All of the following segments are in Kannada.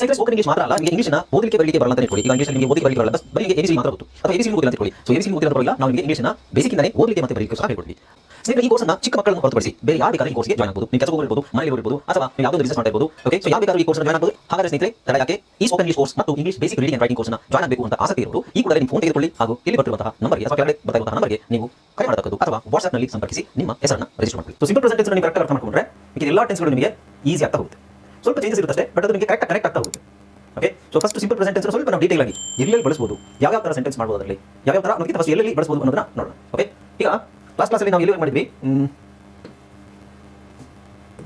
ಸೈನ್ಸ್ ಸ್ಪೋಕನ್ ಇಂಗ್ಲಿಷ್ ಮಾತ್ರ ಅಲ್ಲ, ನಿಮಗೆ ಇಂಗ್ಲಿಷ್ನ ಓದಲಿಕ್ಕೆ ಬರಲಿಕ್ಕೆ ಬರಲ್ಲ ಅಂತ ಇಟ್ಕೊಳ್ಳಿ ಈಗ ಇಂಗ್ಲಿಷ್ ನಿಮಗೆ ಓದಲಿಕ್ಕೆ ಬರಲ್ಲ ಬಸ್ ಬರೀ ಎಬಿಸಿ ಮಾತ್ರ ಗೊತ್ತು. ಅಥವಾ ಎಬಿಸಿ ಓದಿಲ್ಲ ಅಂತ ಇಟ್ಕೊಳ್ಳಿ ಸೊ ಎಬಿಸಿ ಓದಿಲ್ಲ ಬರಲ್ಲ ನಾವು ನಿಮಗೆ ಇಂಗ್ಲಿಷ್ನ ಬೇಸಿಕ್ಕಿಂದಲೇ ಓದಲಿಕ್ಕೆ ಮತ್ತೆ ಬರಲಿಕ್ಕೆ ಸಹ ಹೇಳ್ಕೊಡ್ತೀವಿ. ಸ್ನೇಹಿತರೆ, ಈ ಕೋರ್ಸ್ನ ಚಿಕ್ಕ ಮಕ್ಕಳನ್ನು ಹೊರತುಪಡಿಸಿ ಬೇರೆ ಯಾರು ಬೇಕಾದ್ರೆ ಈ ಕೋರ್ಸ್ಗೆ ಜಾಯ್ನ್ ಆಗಬಹುದು ನೀವು ಕೆಲಸ ಇರಬಹುದು ಮನೆಯಲ್ಲಿ ಇರಬಹುದು ಅಥವಾ ನೀವು ಯಾವುದೋ ಬಿಸಿನೆಸ್ ಮಾಡ್ತಾ ಓಕೆ ಸೊ ಯಾರು ಬೇಕಾದ್ರೂ ಈ ಕೋರ್ಸ್ನ ಜಾಯ್ನ್ ಆಗಬಹುದು ಹಾಗಾದ್ರೆ ಸ್ನೇಹಿತರೆ, ತಡ ಯಾಕೆ? ಈ ಸ್ಪೋಕನ್ ಇಂಗ್ಲಿಷ್ ಕೋರ್ಸ್ ಮತ್ತು ಇಂಗ್ಲಿಷ್ ಬೇಸಿಕ್ ರೀಡಿಂಗ್ ರೈಟಿಂಗ್ ಕೋರ್ಸ್ನ ಜಾಯ್ನ್ ಆಗಬೇಕು ಅಂತ ಆಸಕ್ತಿ ಇರುವುದು ಈ ಕೂಡ ನಿಮ್ಮ ಫೋನ್ ತೆಗೆದುಕೊಳ್ಳಿ ಹಾಗೂ ಇಲ್ಲಿ ಬರ್ತಿರುವಂತಹ ನಂಬರ್ಗೆ ಅಥವಾ ಕೆಳಗಡೆ ಬರ್ತಿರುವಂತಹ ನಂಬರ್ಗೆ ನೀವು ಕರೆ ಅಥವಾ ವಾಟ್ಸ್ಆಪ್ನಲ್ಲಿ ಸಂಪರ್ಕಿಸಿ ನಿಮ್ಮ ಹೆಸರನ್ನು register so simple present tense ನೀವು ಕರೆಕ್ಟ್ ಅರ್ಥ ಮಾಡ್ಕೊಂಡ್ರೆ ಎಲ್ಲ ಟೆನ್ಸ್ಗಳು ನಿಮಗೆ ಈಸಿ ಆಗ್ತಾ ಹೋಗುತ್ತೆ. ಸ್ವಲ್ಪ ಚೇಂಜಸ್ ಇರುತ್ತೆ ಅಷ್ಟೇ ಬಟ್ ಅದು ನಿಮಗೆ ಕರೆಕ್ಟ್ ಕನೆಕ್ಟ್ ಆಗ್ತಾ ಹೋಗುತ್ತೆ. Okay so first simple present tense ಸ್ವಲ್ಪ ನಾವು ಡೀಟೇಲ್ ಆಗಿ ಎಲ್ಲೆಲ್ಲಿ ಬಳಸಬಹುದು ಯಾವ ಯಾವ ತರ ಸೆಂಟೆನ್ಸ್ ಮಾಡಬಹುದು ಅದರಲ್ಲಿ, ಯಾವ ಯಾವ ತರ ನಮಗೆ ಫಸ್ಟ್ ಎಲ್ಲಿ ಬಳಸಬಹುದು ಅನ್ನೋದನ್ನ ನೋಡೋಣ. ಓಕೆ ಈಗ ಕ್ಲಾಸ್ ಕ್ಲಾಸಲ್ಲಿ ನಾವು ಎಲ್ಲಿ ಮಾಡಿದ್ವಿ.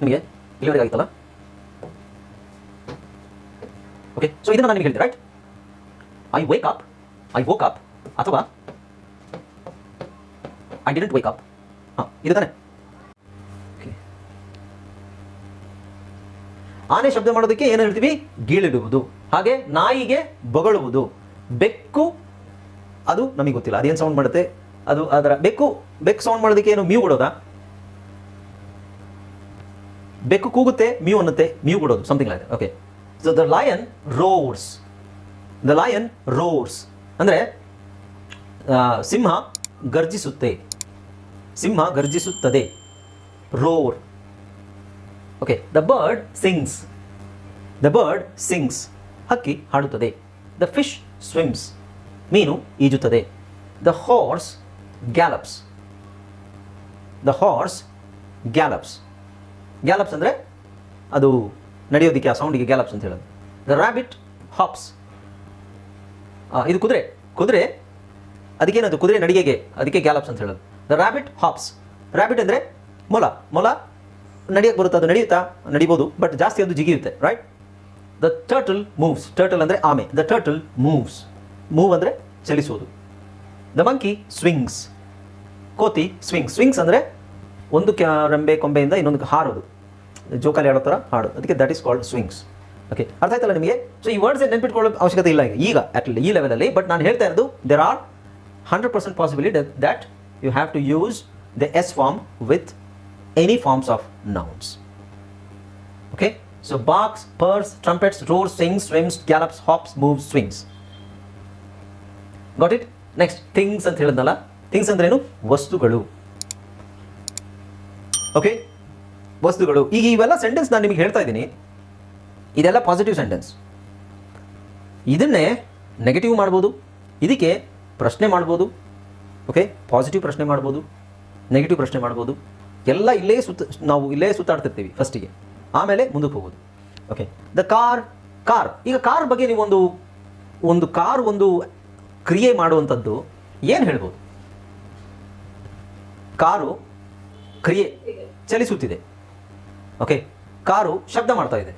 ನಿಮಗೆ ಇಲ್ಲಿವರೆಗೆ ಆಗಿತ್ತಲ್ಲ ಓಕೆ ಸೊ ಇದನ್ನ ನಾನು ನಿಮಗೆ ಹೇಳಿದೆ right I wake up I woke up ಅಥವಾ ಐ ಡಿಡೆಂಟ್ ವೇಕ್ ಅಪ್ ಹಾಂ, ಇದು ತಾನೆ? ಆನೆ ಶಬ್ದ ಮಾಡೋದಕ್ಕೆ ಏನು ಹೇಳ್ತೀವಿ? ಗೀಳಿಡುವುದು. ಹಾಗೆ ನಾಯಿಗೆ ಬೊಗಳುವುದು. ಬೆಕ್ಕು, ಅದು ನಮಗೆ ಗೊತ್ತಿಲ್ಲ. ಅದೇನು ಸೌಂಡ್ ಮಾಡುತ್ತೆ? ಅದು ಅದರ ಬೆಕ್ಕು ಬೆಕ್ಕು ಸೌಂಡ್ ಮಾಡೋದಕ್ಕೆ ಏನು ಮ್ಯೂ ಕೊಡೋದಾ? ಬೆಕ್ಕು ಕೂಗುತ್ತೆ, ಮ್ಯೂ ಅನ್ನುತ್ತೆ, ಮ್ಯೂ ಕೊಡೋದು something like okay so the lion roars the lion roars ಅಂದರೆ ಸಿಂಹ ಗರ್ಜಿಸುತ್ತೆ. ಸಿಂಹ ಗರ್ಜಿಸುತ್ತದೆ. Roar okay the bird sings the bird sings ಹಕ್ಕಿ ಹಾಡುತ್ತದೆ. ದ ಫಿಶ್ ಸ್ವಿಮ್ಸ್ ಮೀನು ಈಜುತ್ತದೆ. The horse gallops the horse gallops gallops ಅಂದರೆ ಅದು ನಡೆಯೋದಕ್ಕೆ ಆ ಸೌಂಡಿಗೆ ಗ್ಯಾಲಪ್ಸ್ ಅಂತ ಹೇಳೋದು. ದ ರ್ಯಾಬಿಟ್ ಹಾಪ್ಸ್ ಇದು ಕುದುರೆ. ಕುದುರೆ ಅದಕ್ಕೇನದು ಕುದುರೆ ನಡಿಗೆಗೆ, ಅದಕ್ಕೆ ಗ್ಯಾಲಪ್ಸ್ ಅಂತ ಹೇಳೋದು. ದ ರ್ಯಾಬಿಟ್ ಹಾಪ್ಸ್ ರ್ಯಾಬಿಟ್ ಅಂದರೆ ಮೊಲ. ಮೊಲ ನಡೆಯಕ್ಕೆ ಬರುತ್ತೆ? ಅದು ನಡೆಯುತ್ತಾ? ನಡಿಬೋದು ಬಟ್ ಜಾಸ್ತಿ ಅದು ಜಿಗಿಯುತ್ತೆ right the turtle moves turtle ಅಂದರೆ ಆಮೆ. ದ ಟರ್ಟಲ್ ಮೂವ್ಸ್ ಮೂವ್ ಅಂದರೆ ಚಲಿಸೋದು. ದ ಮಂಕಿ ಸ್ವಿಂಗ್ಸ್ ಕೋತಿ ಸ್ವಿಂಗ್ಸ್ ಸ್ವಿಂಗ್ಸ್ ಅಂದರೆ ಒಂದು ರೆಂಬೆ ಕೊಂಬೆಯಿಂದ ಇನ್ನೊಂದು ಹಾರೋದು. ಜೋಕಾಲಿ ಆಡೋ ಥರ ಹಾಡೋದು ಅದಕ್ಕೆ that is called swings okay ಅರ್ಥ ಆಯ್ತಲ್ಲ ನಿಮಗೆ? ಸೊ ಈ ವರ್ಡ್ಸ್ ನೆನ್ಪಿಟ್ಕೊಳ್ಳೋ ಅವಶ್ಯಕತೆ ಇಲ್ಲ ಈಗ. ಅಟ್ ಈ ಲೆವೆಲಲ್ಲಿ ಬಟ್ ನಾನು ಹೇಳ್ತಾ ಇರೋದು there are hundred percent possibility that you have to use the S form with any forms of nouns. Okay so barks purrs trumpets roar sings, swims, gallops hops moves, swings got it next things ಅಂತ ಹೇಳಿದ್ನಲ್ಲ? ಥಿಂಗ್ಸ್ ಅಂದ್ರೇನು ವಸ್ತುಗಳು. ಓಕೆ ವಸ್ತುಗಳು. ಈಗ ಇವೆಲ್ಲ ಸೆಂಟೆನ್ಸ್ ನಾನು ನಿಮಗೆ ಹೇಳ್ತಾ ಇದ್ದೀನಿ. ಇದೆಲ್ಲ ಪಾಸಿಟಿವ್ ಸೆಂಟೆನ್ಸ್ ಇದನ್ನೇ ನೆಗೆಟಿವ್ ಮಾಡ್ಬೋದು. ಇದಕ್ಕೆ ಪ್ರಶ್ನೆ ಮಾಡ್ಬೋದು. ಓಕೆ ಪಾಸಿಟಿವ್ ಪ್ರಶ್ನೆ ಮಾಡ್ಬೋದು. ನೆಗೆಟಿವ್ ಪ್ರಶ್ನೆ ಮಾಡ್ಬೋದು. ಎಲ್ಲ ಇಲ್ಲೇ ಸುತ್ತ, ನಾವು ಇಲ್ಲೇ ಸುತ್ತಾಡ್ತಿರ್ತೀವಿ ಫಸ್ಟಿಗೆ ಆಮೇಲೆ ಮುಂದಕ್ಕೆ ಹೋಗೋದು. ಓಕೆ ದ ಕಾರ್ ಕಾರ್ ಈಗ ಕಾರ್ ಬಗ್ಗೆ ನೀವು ಒಂದು ಒಂದು ಕಾರ್ ಒಂದು ಕ್ರಿಯೆ ಮಾಡುವಂಥದ್ದು ಏನು ಹೇಳ್ಬೋದು? ಕಾರು ಕ್ರಿಯೆ ಚಲಿಸುತ್ತಿದೆ. ಓಕೆ ಕಾರು ಶಬ್ದ ಮಾಡ್ತಾ ಇದೆ.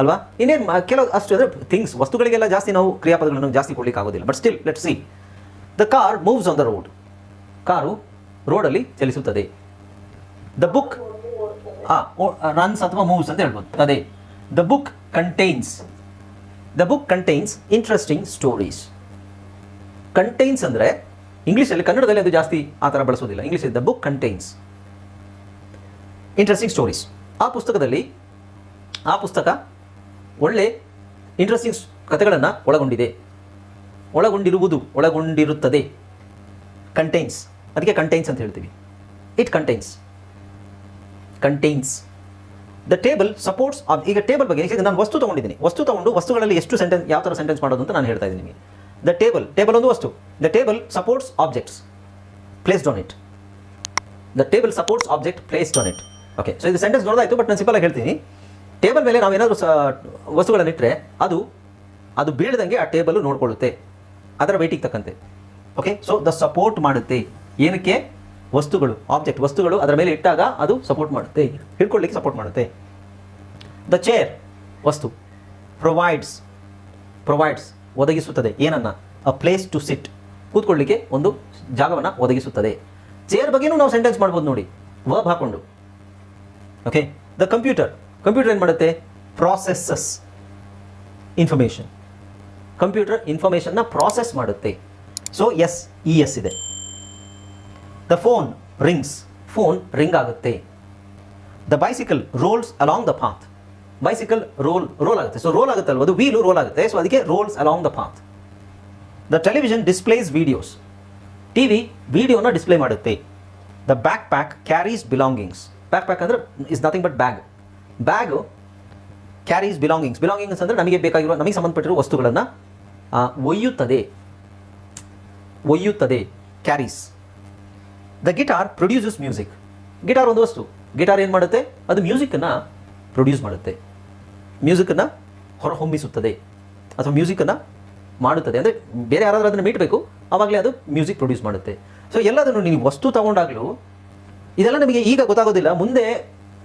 ಅಲ್ವಾ? ಇನ್ನೇನು ಕೆಲವು, ಅಷ್ಟು ಅಂದರೆ ಥಿಂಗ್ಸ್ ವಸ್ತುಗಳಿಗೆಲ್ಲ ಜಾಸ್ತಿ ನಾವು ಕ್ರಿಯಾಪದಗಳನ್ನು ಜಾಸ್ತಿ ಕೊಡ್ಲಿಕ್ಕೆ ಆಗೋದಿಲ್ಲ but still let see the car moves on the road car ರೋಡಲ್ಲಿ ಚಲಿಸುತ್ತದೆ. ದ ಬುಕ್ ರನ್ಸ್ ಅಥವಾ ಮೂವ್ಸ್ ಅಂತ ಹೇಳ್ಬೋದು. ಅದೇ the book contains the book contains interesting stories contains ಅಂದರೆ, ಇಂಗ್ಲೀಷಲ್ಲಿ, ಕನ್ನಡದಲ್ಲಿ ಅದು ಜಾಸ್ತಿ ಆ ಥರ ಬಳಸೋದಿಲ್ಲ. ಇಂಗ್ಲೀಷಲ್ಲಿ the book contains interesting stories ಆ ಪುಸ್ತಕದಲ್ಲಿ, ಆ ಪುಸ್ತಕ ಒಳ್ಳೆ ಇಂಟ್ರೆಸ್ಟಿಂಗ್ ಕಥೆಗಳನ್ನು ಒಳಗೊಂಡಿದೆ. ಒಳಗೊಂಡಿರುವುದು, ಒಳಗೊಂಡಿರುತ್ತದೆ. ಕಂಟೈನ್ಸ್ ಅದಕ್ಕೆ ಕಂಟೈನ್ಸ್ ಅಂತ ಹೇಳ್ತೀವಿ. It contains contains the table supports ಈಗ ಟೇಬಲ್ ಬಗ್ಗೆ ನಾನು ವಸ್ತು ತೊಗೊಂಡಿದ್ದೀನಿ. ವಸ್ತು ತೊಗೊಂಡು ವಸ್ತುಗಳಲ್ಲಿ ಎಷ್ಟು ಸೆಂಟೆನ್ಸ್ ಯಾವ ಥರ ಸೆಂಟೆನ್ಸ್ ಮಾಡೋದು ಅಂತ ನಾನು ಹೇಳ್ತಾ ಇದ್ದೀನಿ ನಿಮಗೆ. ದ ಟೇಬಲ್ ಟೇಬಲ್ ಒಂದು ವಸ್ತು. The table supports objects placed on it the table supports object placed on it okay so ಇದು ಸೆಂಟೆನ್ಸ್ ನೋಡೋದಾಯ್ತು ಬಟ್ ನಾನು ಸಿಂಪಲ್ ಆಗಿ ಹೇಳ್ತೀನಿ. ಟೇಬಲ್ ಮೇಲೆ ನಾವು ಏನಾದರೂ ಸ, ವಸ್ತುಗಳನ್ನು ಇಟ್ಟರೆ ಅದು ಅದು ಬೀಳದಂಗೆ ಆ ಟೇಬಲ್ ನೋಡ್ಕೊಳ್ಳುತ್ತೆ. ಅದರ ವೆಯ್ಟಿಗೆ ತಕ್ಕಂತೆ. ಓಕೆ ಸೊ ದ ಸಪೋರ್ಟ್ ಮಾಡುತ್ತೆ. ಏನಕ್ಕೆ? ವಸ್ತುಗಳು ಆಬ್ಜೆಕ್ಟ್ ವಸ್ತುಗಳು ಅದರ ಮೇಲೆ ಇಟ್ಟಾಗ ಅದು ಸಪೋರ್ಟ್ ಮಾಡುತ್ತೆ ಹಿಡ್ಕೊಳ್ಳಿಕ್ಕೆ ಸಪೋರ್ಟ್ ಮಾಡುತ್ತೆ. ದ ಚೇರ್ ವಸ್ತು ಪ್ರೊವೈಡ್ಸ್ ಪ್ರೊವೈಡ್ಸ್ ಒದಗಿಸುತ್ತದೆ. ಏನನ್ನ? ಅ ಪ್ಲೇಸ್ ಟು ಸಿಟ್ ಕೂತ್ಕೊಳ್ಳಿಕ್ಕೆ ಒಂದು ಜಾಗವನ್ನು ಒದಗಿಸುತ್ತದೆ. ಚೇರ್ ಬಗ್ಗೆನೂ ನಾವು ಸೆಂಟೆನ್ಸ್ ಮಾಡ್ಬೋದು ನೋಡಿ. ವರ್ಬ್ ಹಾಕೊಂಡು. ಓಕೆ ದ ಕಂಪ್ಯೂಟರ್ ಕಂಪ್ಯೂಟರ್ ಏನು ಮಾಡುತ್ತೆ? ಪ್ರಾಸೆಸಸ್ ಇನ್ಫಾರ್ಮೇಷನ್ ಕಂಪ್ಯೂಟರ್ ಇನ್ಫಾರ್ಮೇಷನ್ನ ಪ್ರಾಸೆಸ್ ಮಾಡುತ್ತೆ. ಸೊ ಎಸ್ ಇ ಎಸ್ ಇದೆ. The phone rings phone ring ಆಗುತ್ತೆ. The bicycle rolls along the path bicycle roll roll ಆಗುತ್ತೆ. ಸೊ ರೋಲ್ ಆಗುತ್ತಲ್ವ? ಅದು ವೀಲು ರೋಲ್ ಆಗುತ್ತೆ. ಸೊ ಅದಕ್ಕೆ rolls along the path the television displays videos T V ವಿಡಿಯೋನ ಡಿಸ್ಪ್ಲೇ ಮಾಡುತ್ತೆ. The backpack carries belongings backpack ಅಂದರೆ is nothing but bag bag carries belongings belongings ಅಂದರೆ ನಮಗೆ ಬೇಕಾಗಿರೋ ನಮಗೆ ಸಂಬಂಧಪಟ್ಟಿರುವ ವಸ್ತುಗಳನ್ನು ಒಯ್ಯುತ್ತದೆ. ಒಯ್ಯುತ್ತದೆ. Carries the guitar produces music guitar ಒಂದು ವಸ್ತು. ಗಿಟಾರ್ ಏನು ಮಾಡುತ್ತೆ? ಅದು ಮ್ಯೂಸಿಕನ್ನು ಪ್ರೊಡ್ಯೂಸ್ ಮಾಡುತ್ತೆ. ಮ್ಯೂಸಿಕನ್ನು ಹೊರಹೊಮ್ಮಿಸುತ್ತದೆ. ಅಥವಾ ಮ್ಯೂಸಿಕನ್ನು ಮಾಡುತ್ತದೆ. ಅಂದರೆ ಬೇರೆ ಯಾರಾದರೂ ಅದನ್ನು ಮೀಟಬೇಕು ಆವಾಗಲೇ ಅದು ಮ್ಯೂಸಿಕ್ ಪ್ರೊಡ್ಯೂಸ್ ಮಾಡುತ್ತೆ. ಸೊ ಎಲ್ಲದನ್ನು ನೀವು ವಸ್ತು ತಗೊಂಡಾಗಲೂ ಇದೆಲ್ಲ ನಮಗೆ ಈಗ ಗೊತ್ತಾಗೋದಿಲ್ಲ. ಮುಂದೆ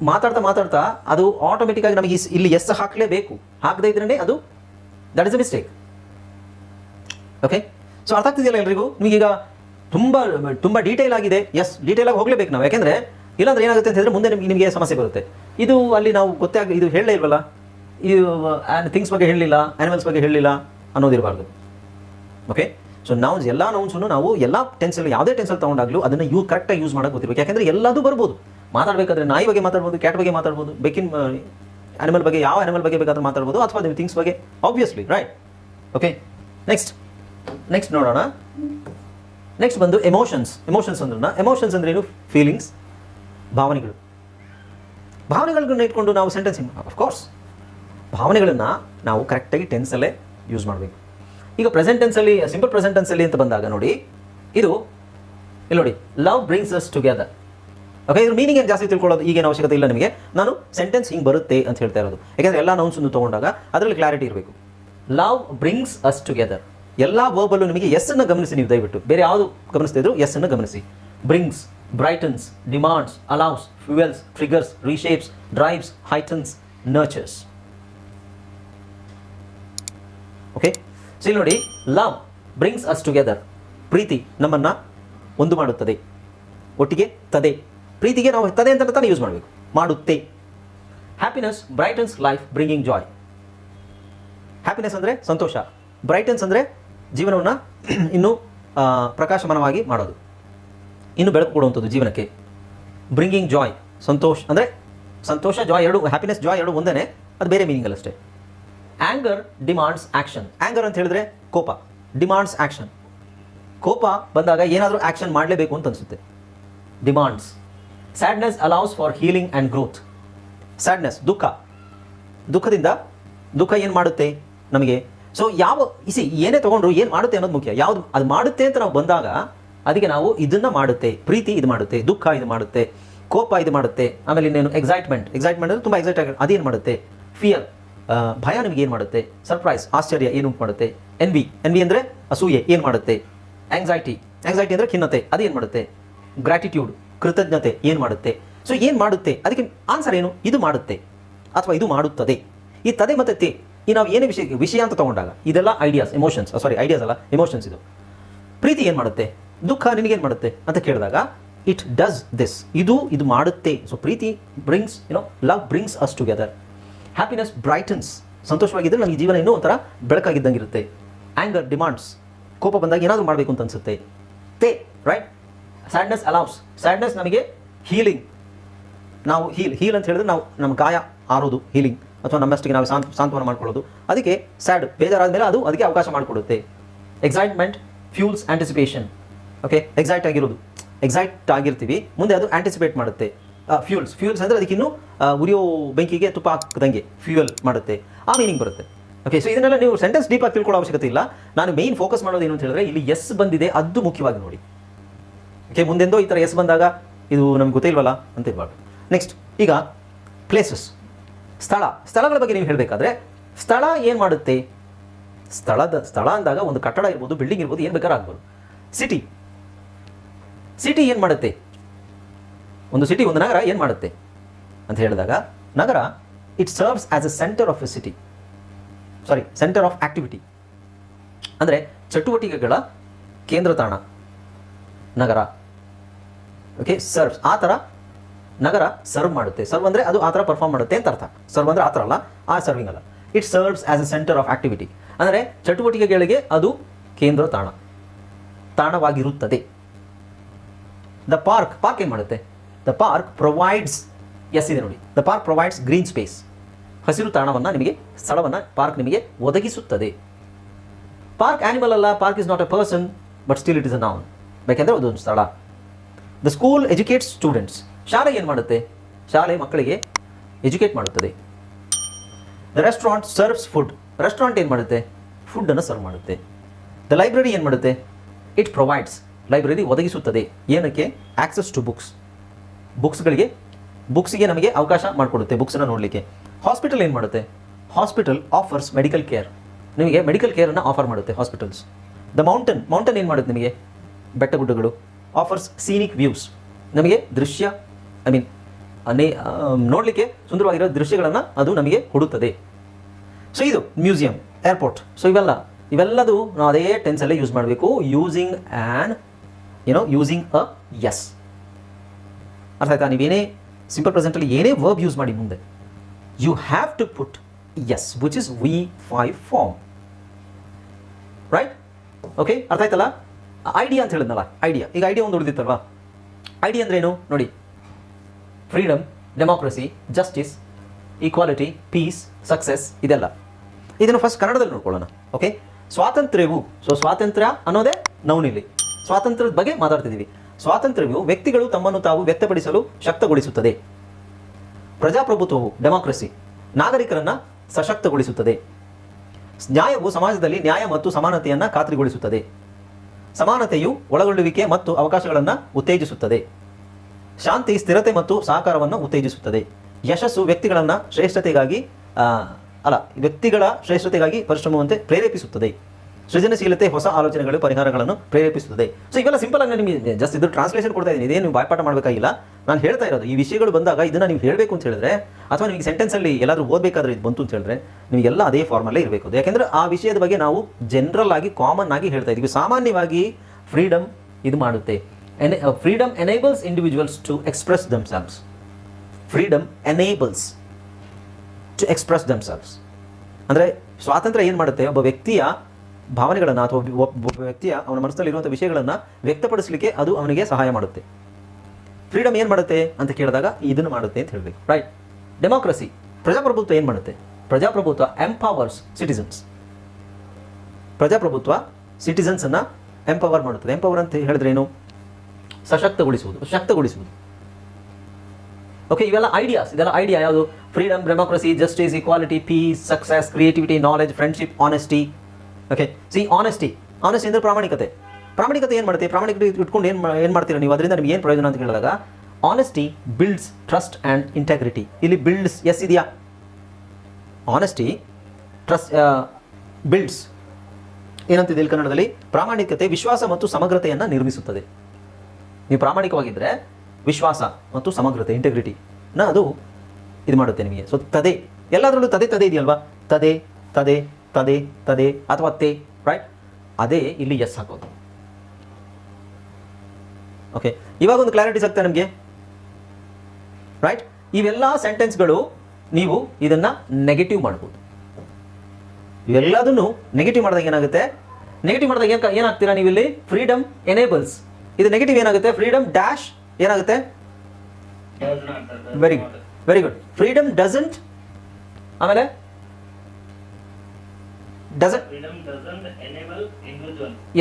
ಮಾತಾಡ್ತಾ ಮಾತಾಡ್ತಾ ಅದು ಆಟೋಮೆಟಿಕ್ಕಾಗಿ ನಮಗೆ ಇಲ್ಲಿ ಎಸ್ ಹಾಕಲೇಬೇಕು. ಹಾಕದೇ ಇದ್ರೇ ಅದು that is a mistake okay so ಅರ್ಥ ಆಗ್ತಿದೆಯಲ್ಲ ಎಲ್ರಿಗೂ? ನಿಮಗೀಗ ತುಂಬ ತುಂಬ ಡೀಟೇಲ್ ಆಗಿದೆ. ಎಸ್ ಆಗಿ ಹೋಗಲೇಬೇಕು ನಾವು. ಯಾಕೆಂದರೆ, ಇಲ್ಲಾಂದ್ರೆ ಏನಾಗುತ್ತೆ ಅಂತ ಹೇಳಿದ್ರೆ ಮುಂದೆ ನಿಮ್ಗೆ ನಿಮಗೆ ಸಮಸ್ಯೆ ಬರುತ್ತೆ. ಇದು ಅಲ್ಲಿ ನಾವು ಗೊತ್ತೇ ಇದು ಹೇಳಲೇ ಇಲ್ವಲ್ಲ? ಇದು ಥಿಂಗ್ಸ್ ಬಗ್ಗೆ ಹೇಳಲಿಲ್ಲ ಆ್ಯನಿಮಲ್ಸ್ ಬಗ್ಗೆ ಹೇಳಲಿಲ್ಲ ಅನ್ನೋದಿರಬಾರ್ದು ಓಕೆ ಸೊ ನಾವು ಎಲ್ಲ ನೌನ್ಸನ್ನು ನಾವು ಎಲ್ಲ ಟೆನ್ಸಲ್ಲಿ ಯಾವುದೇ ಟೆನ್ಸಲ್ ತೊಗೊಂಡಾಗಲೂ ಅದನ್ನು ಯೂ ಕರೆಕ್ಟಾಗಿ ಯೂಸ್ ಮಾಡೋಕೆ ಗೊತ್ತಿರಬೇಕು. ಯಾಕೆಂದರೆ ಎಲ್ಲದೂ ಬರ್ಬೋದು. ಮಾತಾಡಬೇಕಾದ್ರೆ ನಾಯಿ ಬಗ್ಗೆ ಮಾತಾಡ್ಬೋದು ಕ್ಯಾಟ್ ಬಗ್ಗೆ ಮಾತಾಡ್ಬೋದು ಬೆಕ್ಕಿನ ಆನಿಮಲ್ ಬಗ್ಗೆ, ಯಾವ ಆನಿಮಲ್ ಬಗ್ಗೆ ಬೇಕಾದ್ರೂ ಮಾತಾಡ್ಬೋದು, ಅಥವಾ ನೀವು ಥಿಂಗ್ಸ್ ಬಗ್ಗೆ obviously right okay next next ನೋಡೋಣ. ನೆಕ್ಸ್ಟ್ ಬಂದು ಎಮೋಷನ್ಸ್ ಎಮೋಷನ್ಸ್ ಅಂದ್ರೆ ಎಮೋಷನ್ಸ್ ಅಂದ್ರೆ ಏನು? ಫೀಲಿಂಗ್ಸ್ ಭಾವನೆಗಳು. ಭಾವನೆಗಳನ್ನ ಇಟ್ಕೊಂಡು ನಾವು ಸೆಂಟೆನ್ಸಿಂಗ್ ಕೋರ್ಸ್ ಭಾವನೆಗಳನ್ನು ನಾವು ಕರೆಕ್ಟಾಗಿ ಟೆನ್ಸಲ್ಲೇ ಯೂಸ್ ಮಾಡಬೇಕು. ಈಗ ಪ್ರೆಸೆಂಟ್ ಟೆನ್ಸಲ್ಲಿ ಸಿಂಪಲ್ ಪ್ರೆಸೆಂಟ್ ಟೆನ್ಸಲ್ಲಿ ಅಂತ ಬಂದಾಗ ನೋಡಿ, ಇದು, ಇಲ್ಲಿ ನೋಡಿ love brings us together okay ಇದ್ರ ಮೀನಿಂಗ್ ಏನು ಜಾಸ್ತಿ ತಿಳ್ಕೊಳ್ಳೋದು? ಈಗೇನು ಅವಶ್ಯಕತೆ ಇಲ್ಲ ನಿಮಗೆ. ನಾನು ಸೆಂಟೆನ್ಸ್ ಹಿಂಗೆ ಬರುತ್ತೆ ಅಂತ ಹೇಳ್ತಾ ಇರೋದು. ಯಾಕೆಂದರೆ ಎಲ್ಲ ನೌನ್ಸ್ ಒಂದು ತೊಗೊಂಡಾಗ ಅದರಲ್ಲಿ ಕ್ಲಾರಿಟಿ ಇರಬೇಕು. ಲವ್ ಬ್ರಿಂಗ್ಸ್ ಅಸ್ ಟುಗೆದರ್ ಎಲ್ಲ ವರ್ಬಲ್ಲೂ ನಿಮಗೆ ಎಸ್ ಅನ್ನು ಗಮನಿಸಿ ನೀವು ದಯವಿಟ್ಟು. ಬೇರೆ ಯಾವುದು ಗಮನಿಸ್ತಾ ಇದ್ರು? ಎಸ್ ಅನ್ನು ಗಮನಿಸಿ. Brings brightens demands allows fuels triggers reshapes drives heightens nurtures okay so ಇಲ್ಲಿ ನೋಡಿ ಲವ್ ಬ್ರಿಂಗ್ಸ್ ಅಸ್ ಟುಗೆದರ್ ಪ್ರೀತಿ ನಮ್ಮನ್ನ ಒಂದು ಮಾಡುತ್ತದೆ. ಒಟ್ಟಿಗೆ ತದೆ. ಪ್ರೀತಿಗೆ ನಾವು ತದೆ ಅಂತ ತಾನೇ ಯೂಸ್ ಮಾಡಬೇಕು. ಮಾಡುತ್ತೆ. Happiness brightens life bringing joy happiness ಅಂದರೆ ಸಂತೋಷ. ಬ್ರೈಟನ್ಸ್ ಅಂದರೆ ಜೀವನವನ್ನು ಇನ್ನೂ ಪ್ರಕಾಶಮಾನವಾಗಿ ಮಾಡೋದು. ಇನ್ನು ಬೆಳಕು ಕೊಡುವಂಥದ್ದು ಜೀವನಕ್ಕೆ. ಬ್ರಿಂಗಿಂಗ್ ಜಾಯ್ ಸಂತೋಷ, ಅಂದರೆ ಸಂತೋಷ ಜಾಯ್ ಎರಡು ಹ್ಯಾಪಿನೆಸ್ ಜಾಯ್ ಎರಡು ಒಂದೇ ಅದು ಬೇರೆ ಮೀನಿಂಗ್ ಅಷ್ಟೇ ಆ್ಯಂಗರ್ ಡಿಮಾಂಡ್ಸ್ ಆ್ಯಕ್ಷನ್ ಆ್ಯಂಗರ್ ಅಂತ ಹೇಳಿದ್ರೆ ಕೋಪ. ಡಿಮಾಂಡ್ಸ್ ಆ್ಯಕ್ಷನ್ ಕೋಪ ಬಂದಾಗ ಏನಾದರೂ ಆ್ಯಕ್ಷನ್ ಮಾಡಲೇಬೇಕು ಅಂತ ಅನಿಸುತ್ತೆ. Demands sadness allows for healing and growth sadness ದುಃಖ. ದುಃಖದಿಂದ ದುಃಖ ಏನು ಮಾಡುತ್ತೆ? ನಮಗೆ ಸೊ ಯಾವ ಇಸಿ ಏನೇ ತೊಗೊಂಡ್ರು ಏನು ಮಾಡುತ್ತೆ ಅನ್ನೋದು ಮುಖ್ಯ. ಯಾವುದು, ಅದು ಮಾಡುತ್ತೆ ಅಂತ ನಾವು ಬಂದಾಗ ಅದಕ್ಕೆ ನಾವು ಇದನ್ನ ಮಾಡುತ್ತೆ. ಪ್ರೀತಿ ಇದು ಮಾಡುತ್ತೆ, ದುಃಖ ಇದು ಮಾಡುತ್ತೆ, ಕೋಪ ಇದು ಮಾಡುತ್ತೆ, ಆಮೇಲೆ ಇನ್ನೇನು ಎಕ್ಸೈಟ್ಮೆಂಟ್ ಎಕ್ಸೈಟ್ಮೆಂಟ್ ಅಂದರೆ ತುಂಬ ಎಕ್ಸೈಟ್ ಆಗಿ ಅದೇನು ಮಾಡುತ್ತೆ? ಫಿಯರ್ ಭಯ ನಿಮಗೆ ಏನು ಮಾಡುತ್ತೆ? ಸರ್ಪ್ರೈಸ್ ಆಶ್ಚರ್ಯ ಏನು ಮಾಡುತ್ತೆ? ಎನ್ ವಿ ಎನ್ ವಿ ಅಂದರೆ ಅಸೂಯೆ, ಏನು ಮಾಡುತ್ತೆ? ಆಂಗ್ಸೈಟಿ ಆಂಗ್ಸೈಟಿ ಅಂದರೆ ಖಿನ್ನತೆ ಅದೇನು ಮಾಡುತ್ತೆ? ಗ್ರಾಟಿಟ್ಯೂಡ್ ಕೃತಜ್ಞತೆ ಏನು ಮಾಡುತ್ತೆ? ಸೊ ಏನು ಮಾಡುತ್ತೆ? ಅದಕ್ಕೆ ಆನ್ಸರ್ ಏನು? ಇದು ಮಾಡುತ್ತೆ ಅಥವಾ ಇದು ಮಾಡುತ್ತದೆ. ಈ ತದೆ ಮತ್ತು ತೆ ಈ ನಾವು ಏನೇ ವಿಷಯ ವಿಷಯ ಅಂತ ತೊಗೊಂಡಾಗ ಇದೆಲ್ಲ ಐಡಿಯಾಸ್ ಎಮೋಷನ್ಸ್ ಸಾರಿ ಐಡಿಯಾಸ್ ಅಲ್ಲ ಎಮೋಷನ್ಸ್ ಇದು. ಪ್ರೀತಿ ಏನು ಮಾಡುತ್ತೆ? ದುಃಖ ನಿನಗೇನು ಮಾಡುತ್ತೆ ಅಂತ ಕೇಳಿದಾಗ ಇಟ್ ಡಸ್ ದಿಸ್ ಇದು ಇದು ಮಾಡುತ್ತೆ. So Preethi brings you know love brings us together happiness brightens ಸಂತೋಷವಾಗಿದ್ದರೆ ನಮಗೆ ಜೀವನ ಇನ್ನೂ ಒಂಥರ ಬೆಳಕಾಗಿದ್ದಂಗೆ ಇರುತ್ತೆ ಆ್ಯಂಗರ್ ಡಿಮಾಂಡ್ಸ್ ಕೋಪ ಬಂದಾಗ ಏನಾದರೂ ಮಾಡಬೇಕು ಅಂತ ಅನಿಸುತ್ತೆ. ತೇ ರೈಟ್ ಸ್ಯಾಡ್ನೆಸ್ ಅಲೌಸ್ ಸ್ಯಾಡ್ನೆಸ್ ನಮಗೆ ಹೀಲಿಂಗ್ ನಾವು ಹೀಲ್ ಹೀಲ್ ಅಂತ ಹೇಳಿದ್ರೆ ನಾವು ನಮ್ಮ ಗಾಯ ಆರೋದು ಹೀಲಿಂಗ್ ಅಥವಾ ನಮ್ಮಷ್ಟಿಗೆ ನಾವು ಸಾಂತ್ ಸಾಂತ್ವನ ಮಾಡ್ಕೊಳ್ಳೋದು. ಅದಕ್ಕೆ ಸ್ಯಾಡ್ ಬೇಜಾರಾದ ಮೇಲೆ ಅದು ಅದಕ್ಕೆ ಅವಕಾಶ ಮಾಡಿಕೊಡುತ್ತೆ. Excitement fuels anticipation okay excite ಆಗಿರೋದು. ಎಕ್ಸೈಟ್ ಆಗಿರ್ತೀವಿ. ಮುಂದೆ ಅದು ಆಂಟಿಸಿಪೇಟ್ ಮಾಡುತ್ತೆ. ಫ್ಯೂಲ್ಸ್ ಫ್ಯೂಲ್ಸ್ ಅಂದರೆ ಅದಕ್ಕಿನ್ನೂ ಉರಿಯೋ ಬೆಂಕಿಗೆ ತುಪ್ಪ ಹಾಕಿದಂಗೆ ಫ್ಯೂಯಲ್ ಮಾಡುತ್ತೆ. ಆ ಮೀನಿಂಗ್ ಬರುತ್ತೆ. ಓಕೆ ಸೊ ಇದನ್ನೆಲ್ಲ ನೀವು ಸೆಂಟೆನ್ಸ್ ಡೀಪ್ ತಿಳ್ಕೊಳ್ಳೋ ಅವಶ್ಯಕತೆ ಇಲ್ಲ. ನಾನು ಮೇನ್ ಫೋಕಸ್ ಮಾಡೋದು ಏನು ಅಂತ ಹೇಳಿದ್ರೆ, ಇಲ್ಲಿ ಎಸ್ ಬಂದಿದೆ, ಅದು ಮುಖ್ಯವಾಗಿ ನೋಡಿ. ಓಕೆ ಮುಂದೆಂದೋ ಈ ಥರ ಎಸ್ ಬಂದಾಗ, ಇದು ನಮ್ಗೆ ಗೊತ್ತಿಲ್ವಲ್ಲ ಅಂತ ಇರಬಾರ್ದು ನೆಕ್ಸ್ಟ್ ಈಗ ಪ್ಲೇಸಸ್ ಸ್ಥಳ, ಸ್ಥಳಗಳ ಬಗ್ಗೆ ನೀವು ಹೇಳಬೇಕಾದ್ರೆ, ಸ್ಥಳ ಏನು ಮಾಡುತ್ತೆ? ಸ್ಥಳದ, ಸ್ಥಳ ಅಂದಾಗ ಒಂದು ಕಟ್ಟಡ ಇರ್ಬೋದು ಬಿಲ್ಡಿಂಗ್ ಇರ್ಬೋದು, ಏನು ಬೇಕಾದ್ರೂ ಆಗ್ಬೋದು. ಸಿಟಿ ಸಿಟಿ ಏನು ಮಾಡುತ್ತೆ? ಒಂದು ಸಿಟಿ ಒಂದು ನಗರ ಏನು ಮಾಡುತ್ತೆ? ಅಂತ ಹೇಳಿದಾಗ, ನಗರ it serves as a centre of a city sorry centre of activity ಅಂದರೆ ಚಟುವಟಿಕೆಗಳ ಕೇಂದ್ರ ತಾಣ ನಗರ. ಓಕೆ ಸರ್ವ್ಸ್ ಆ ಥರ ನಗರ ಸರ್ವ್ ಮಾಡುತ್ತೆ. ಸರ್ವ್ ಅಂದರೆ ಅದು ಆ ಥರ ಪರ್ಫಾರ್ಮ್ ಮಾಡುತ್ತೆ ಅಂತ ಅರ್ಥ. ಸರ್ವ್ ಅಂದರೆ ಆ ಥರ ಅಲ್ಲ, ಆ ಸರ್ವಿಂಗ್ ಅಲ್ಲ. It serves as a centre of activity ಅಂದರೆ ಚಟುವಟಿಕೆಗಳಿಗೆ ಅದು ಕೇಂದ್ರ ತಾಣ. ತಾಣವಾಗಿರುತ್ತದೆ. ದ ಪಾರ್ಕ್ ಪಾರ್ಕ್ ಏನು ಮಾಡುತ್ತೆ? ದ ಪಾರ್ಕ್ ಪ್ರೊವೈಡ್ಸ್ ಎಸ್ ಇದೆ ನೋಡಿ. The park provides green space ಹಸಿರು ತಾಣವನ್ನು ನಿಮಗೆ, ಸ್ಥಳವನ್ನು ಪಾರ್ಕ್ ನಿಮಗೆ ಒದಗಿಸುತ್ತದೆ. ಪಾರ್ಕ್ ಆ್ಯನಿಮಲ್ ಅಲ್ಲ park is not a person but still it is a noun ಬೇಕೆಂದರೆ ಅದೊಂದು ಸ್ಥಳ. ದ ಸ್ಕೂಲ್ ಎಜುಕೇಟ್ಸ್ ಸ್ಟೂಡೆಂಟ್ಸ್ ಶಾಲೆ ಏನು ಮಾಡುತ್ತೆ? ಶಾಲೆ ಮಕ್ಕಳಿಗೆ ಎಜುಕೇಟ್ ಮಾಡುತ್ತದೆ. The restaurant serves food restaurant ಏನು ಮಾಡುತ್ತೆ? ಫುಡ್ಡನ್ನು ಸರ್ವ್ ಮಾಡುತ್ತೆ. ದ ಲೈಬ್ರರಿ ಏನು ಮಾಡುತ್ತೆ? ಇಟ್ ಪ್ರೊವೈಡ್ಸ್ ಲೈಬ್ರರಿ ಒದಗಿಸುತ್ತದೆ. ಏನಕ್ಕೆ? ಆಕ್ಸೆಸ್ ಟು ಬುಕ್ಸ್ ಬುಕ್ಸ್ಗಳಿಗೆ ಬುಕ್ಸ್ಗೆ ನಮಗೆ ಅವಕಾಶ ಮಾಡಿಕೊಡುತ್ತೆ ಬುಕ್ಸನ್ನು ನೋಡಲಿಕ್ಕೆ. ಹಾಸ್ಪಿಟಲ್ ಏನು ಮಾಡುತ್ತೆ? ಹಾಸ್ಪಿಟಲ್ ಆಫರ್ಸ್ ಮೆಡಿಕಲ್ ಕೇರ್ ನಿಮಗೆ ಮೆಡಿಕಲ್ ಕೇರನ್ನು ಆಫರ್ ಮಾಡುತ್ತೆ ಹಾಸ್ಪಿಟಲ್ಸ್ ದ ಮೌಂಟನ್ ಮೌಂಟನ್ ಏನು ಮಾಡುತ್ತೆ ನಿಮಗೆ? ಬೆಟ್ಟ ಗುಡ್ಡಗಳು ಆಫರ್ಸ್ ಸೀನಿಕ್ ವ್ಯೂಸ್ ನಮಗೆ ದೃಶ್ಯ ಐ ಮೀನ್ ಅನೇ ನೋಡಲಿಕ್ಕೆ ಸುಂದರವಾಗಿರೋ ದೃಶ್ಯಗಳನ್ನು ಅದು ನಮಗೆ ಕೊಡುತ್ತದೆ. ಸೊ ಇದು ಮ್ಯೂಸಿಯಂ ಏರ್ಪೋರ್ಟ್ ಸೊ ಇವೆಲ್ಲ, ಇವೆಲ್ಲದೂ ನಾವು ಅದೇ ಟೆನ್ಸಲ್ಲೇ ಯೂಸ್ ಮಾಡಬೇಕು. ಯೂಸಿಂಗ್ ಆ್ಯನ್ ಏನೋ ಯೂಸಿಂಗ್ ಅ ಎಸ್ ಅರ್ಥ ಆಯ್ತಾ? ನೀವೇನೇ ಸಿಂಪಲ್ ಪ್ರೆಸೆಂಟಲ್ಲಿ ಏನೇ ವರ್ಬ್ ಯೂಸ್ ಮಾಡಿ ಮುಂದೆ you have to put S which is V five form right okay ಅರ್ಥ ಆಯ್ತಲ್ಲ? ಐಡಿಯಾ ಅಂತ ಹೇಳಿದ್ನಲ್ಲ ಐಡಿಯಾ ಈಗ ಐಡಿಯಾ ಒಂದು ಉಳಿದಿತ್ತಲ್ವಾ? ಐಡಿಯಾ ಅಂದ್ರೆ ಏನು ನೋಡಿ. Freedom democracy justice equality peace success ಇದೆಲ್ಲ. ಇದನ್ನು ಫಸ್ಟ್ ಕನ್ನಡದಲ್ಲಿ ನೋಡ್ಕೊಳ್ಳೋಣ ಓಕೆ ಸ್ವಾತಂತ್ರ್ಯವು ಸೊ ಸ್ವಾತಂತ್ರ್ಯ ಅನ್ನೋದೇ ನೌನಿಲ್ಲಿ ಸ್ವಾತಂತ್ರ್ಯದ ಬಗ್ಗೆ ಮಾತಾಡ್ತಿದ್ದೀವಿ ಸ್ವಾತಂತ್ರ್ಯವು ವ್ಯಕ್ತಿಗಳು ತಮ್ಮನ್ನು ತಾವು ವ್ಯಕ್ತಪಡಿಸಲು ಶಕ್ತಗೊಳಿಸುತ್ತದೆ. ಪ್ರಜಾಪ್ರಭುತ್ವವು ಡೆಮಾಕ್ರಸಿ ನಾಗರಿಕರನ್ನ ಸಶಕ್ತಗೊಳಿಸುತ್ತದೆ. ನ್ಯಾಯವು ಸಮಾಜದಲ್ಲಿ ನ್ಯಾಯ ಮತ್ತು ಸಮಾನತೆಯನ್ನು ಖಾತ್ರಿಗೊಳಿಸುತ್ತದೆ. ಸಮಾನತೆಯು ಒಳಗೊಳ್ಳುವಿಕೆ ಮತ್ತು ಅವಕಾಶಗಳನ್ನು ಉತ್ತೇಜಿಸುತ್ತದೆ. ಶಾಂತಿ, ಸ್ಥಿರತೆ ಮತ್ತು ಸಹಕಾರವನ್ನು ಉತ್ತೇಜಿಸುತ್ತದೆ. ಯಶಸ್ಸು ವ್ಯಕ್ತಿಗಳನ್ನು ಶ್ರೇಷ್ಠತೆಗಾಗಿ ಅಲ್ಲ, ವ್ಯಕ್ತಿಗಳ ಶ್ರೇಷ್ಠತೆಗಾಗಿ ಪರಿಶ್ರಮವಂತೆ ಪ್ರೇರೇಪಿಸುತ್ತದೆ. ಸೃಜನಶೀಲತೆ, ಹೊಸ ಆಲೋಚನೆಗಳು, ಪರಿಹಾರಗಳನ್ನು ಪ್ರೇರೇಪಿಸುತ್ತದೆ. ಸೊ ಇವೆಲ್ಲ ಸಿಂಪಲ್ ಆಗಿ ನಿಮಗೆ ಜಸ್ಟ್ ಇದು ಟ್ರಾನ್ಸ್ಲೇಷನ್ ಕೊಡ್ತಾ ಇದ್ದೀನಿ. ಇದೇನು ನೀವು ಬಾಯ್ಪಾಠ ಮಾಡಬೇಕಾಗಿಲ್ಲ. ನಾನು ಹೇಳ್ತಾ ಇರೋದು, ಈ ವಿಷಯಗಳು ಬಂದಾಗ ಇದನ್ನು ನೀವು ಹೇಳಬೇಕು ಅಂತ ಹೇಳಿದ್ರೆ, ಅಥವಾ ನಿಮಗೆ ಸೆಂಟೆನ್ಸಲ್ಲಿ ಎಲ್ಲಾದರೂ ಓದಬೇಕಾದ್ರೆ ಇದು ಬಂತು ಅಂತ ಹೇಳಿದ್ರೆ ನಿಮಗೆಲ್ಲ ಅದೇ ಫಾರ್ಮಲ್ಲೇ ಇರಬೇಕು. ಯಾಕೆಂದರೆ ಆ ವಿಷಯದ ಬಗ್ಗೆ ನಾವು ಜನರಲ್ ಆಗಿ ಕಾಮನ್ ಆಗಿ ಹೇಳ್ತಾ ಇದ್ದೀವಿ. ಸಾಮಾನ್ಯವಾಗಿ ಫ್ರೀಡಮ್ ಇದು ಮಾಡುತ್ತೆ. Freedom enables individuals to express themselves. Freedom enables to express themselves. ಅಂದರೆ ಸ್ವಾತಂತ್ರ್ಯ ಏನು ಮಾಡುತ್ತೆ? ಒಬ್ಬ ವ್ಯಕ್ತಿಯ ಭಾವನೆಗಳನ್ನು ಅಥವಾ ಒಬ್ಬ ವ್ಯಕ್ತಿಯ ಅವನ ಮನಸ್ಸಲ್ಲಿರುವಂಥ ವಿಷಯಗಳನ್ನು ವ್ಯಕ್ತಪಡಿಸಲಿಕ್ಕೆ ಅದು ಅವನಿಗೆ ಸಹಾಯ ಮಾಡುತ್ತೆ. ಫ್ರೀಡಮ್ ಏನು ಮಾಡುತ್ತೆ ಅಂತ ಕೇಳಿದಾಗ ಇದನ್ನು ಮಾಡುತ್ತೆ ಅಂತ ಹೇಳಬೇಕು. ರೈಟ್ ಡೆಮೋಕ್ರಸಿ ಪ್ರಜಾಪ್ರಭುತ್ವ ಏನು ಮಾಡುತ್ತೆ? ಪ್ರಜಾಪ್ರಭುತ್ವ ಎಂಪವರ್ಸ್ ಸಿಟಿಸನ್ಸ್ ಪ್ರಜಾಪ್ರಭುತ್ವ ಸಿಟಿಸನ್ಸನ್ನು ಎಂಪವರ್ ಮಾಡುತ್ತದೆ. ಎಂಪವರ್ ಅಂತ ಹೇಳಿದ್ರೆ ಏನು? ಸಶಕ್ತಗೊಳಿಸುವುದು, ಶಕ್ತಗೊಳಿಸುವುದು. ಓಕೆ ಇವೆಲ್ಲ ಐಡಿಯಾಸ್ ಇದೆಲ್ಲ ಐಡಿಯಾ ಯಾವುದು? Freedom democracy justice equality peace success creativity knowledge friendship honesty okay see honesty honesty ಅಂದರೆ ಪ್ರಾಮಾಣಿಕತೆ. ಪ್ರಾಮಾಣಿಕತೆ ಏನು ಮಾಡುತ್ತೆ? ಪ್ರಾಮಾಣಿಕತೆ ಇಟ್ಕೊಂಡು ಏನು ಏನು ಮಾಡ್ತೀರಾ ನೀವು? ಅದರಿಂದ ನಿಮ್ಗೆ ಏನು ಪ್ರಯೋಜನ ಅಂತ ಕೇಳಿದಾಗ honesty builds trust and integrity ಇಲ್ಲಿ ಬಿಲ್ಡ್ಸ್ ಎಸ್ ಇದೆಯಾ? ಆನೆಸ್ಟಿ ಟ್ರಸ್ಟ್ ಬಿಲ್ಡ್ಸ್ ಏನಂತಿದೆ ಇಲ್ಲಿ ಕನ್ನಡದಲ್ಲಿ? ಪ್ರಾಮಾಣಿಕತೆ, ವಿಶ್ವಾಸ ಮತ್ತು ಸಮಗ್ರತೆಯನ್ನು ನಿರ್ಮಿಸುತ್ತದೆ. ನೀವು ಪ್ರಾಮಾಣಿಕವಾಗಿದ್ದರೆ ವಿಶ್ವಾಸ ಮತ್ತು ಸಮಗ್ರತೆ ಇಂಟೆಗ್ರಿಟಿ ನಾ ಅದು ಇದು ಮಾಡುತ್ತೆ ನಿಮಗೆ. ಸೊ ತದೆ. ಎಲ್ಲದರಲ್ಲೂ ತದೆ ತದೆ ಇದೆಯಲ್ವಾ? ತದೆ ತದೆ ತದೆ ತದೆ ಅಥವಾ ತೇ ರೈಟ್ ಅದೇ ಇಲ್ಲಿ ಎಸ್ ಹಾಕೋದು. ಓಕೆ ಇವಾಗ ಒಂದು ಕ್ಲಾರಿಟಿ ಸಿಗ್ತಾ ನಮಗೆ? ರೈಟ್ ಇವೆಲ್ಲ ಸೆಂಟೆನ್ಸ್ಗಳು ನೀವು ಇದನ್ನು ನೆಗೆಟಿವ್ ಮಾಡ್ಬೋದು. ಇವೆಲ್ಲದನ್ನು ನೆಗೆಟಿವ್ ಮಾಡಿದಾಗ ಏನಾಗುತ್ತೆ? ನೆಗೆಟಿವ್ ಮಾಡಿದಾಗ ಏನ್ ಏನಾಗ್ತೀರಾ ನೀವು ಇಲ್ಲಿ ಫ್ರೀಡಮ್ ಎನೇಬಲ್ಸ್ ಇದು ನೆಗೆಟಿವ್ ಏನಾಗುತ್ತೆ? ಫ್ರೀಡಮ್ ಡ್ಯಾಶ್ ಏನಾಗುತ್ತೆ? Very good very good freedom doesn't ಆಮೇಲೆ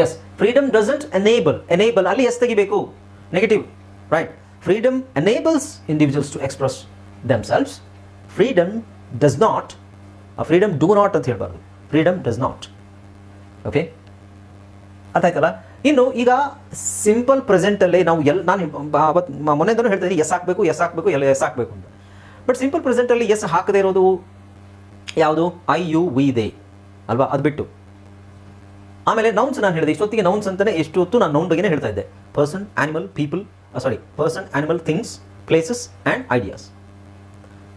S freedom doesn't enable enable ಅಲ್ಲಿ ಎಸ್ ತೆಗಿಬೇಕು. Negative right freedom enables individuals to express themselves freedom does not freedom do not ಅಂತ ಹೇಳ್ಬಾರ್ದು. ಫ್ರೀಡಮ್ ಡಸ್ ನಾಟ್ ಓಕೆ ಅರ್ಥ ಆಯ್ತಲ್ಲ? ಇನ್ನು ಈಗ ಸಿಂಪಲ್ ಪ್ರೆಸೆಂಟಲ್ಲಿ ನಾವು ಎಲ್ ನಾನು ಮೊನ್ನೆದೂ ಹೇಳ್ತಾ ಇದ್ದೀನಿ ಎಸ್ ಹಾಕಬೇಕು ಎಸ್ ಹಾಕಬೇಕು, ಎಲ್ಲ ಎಸ್ ಹಾಕಬೇಕು ಅಂತ. ಬಟ್ ಸಿಂಪಲ್ ಪ್ರೆಸೆಂಟಲ್ಲಿ ಎಸ್ ಹಾಕದೇ ಇರೋದು ಯಾವುದು? I you we they. ಅಲ್ವಾ? ಅದು ಬಿಟ್ಟು. ಆಮೇಲೆ ನೌನ್ಸ್ ನಾನು ಹೇಳಿದೆ, ಇಷ್ಟೊತ್ತಿಗೆ ನೌನ್ಸ್ ಅಂತಲೇ ಎಷ್ಟು ಹೊತ್ತು ನಾನು ನೌನ್ ಬಗ್ಗೆನೇ ಹೇಳ್ತಾ ಇದ್ದೆ. Person animal people sorry person animal things places and ideas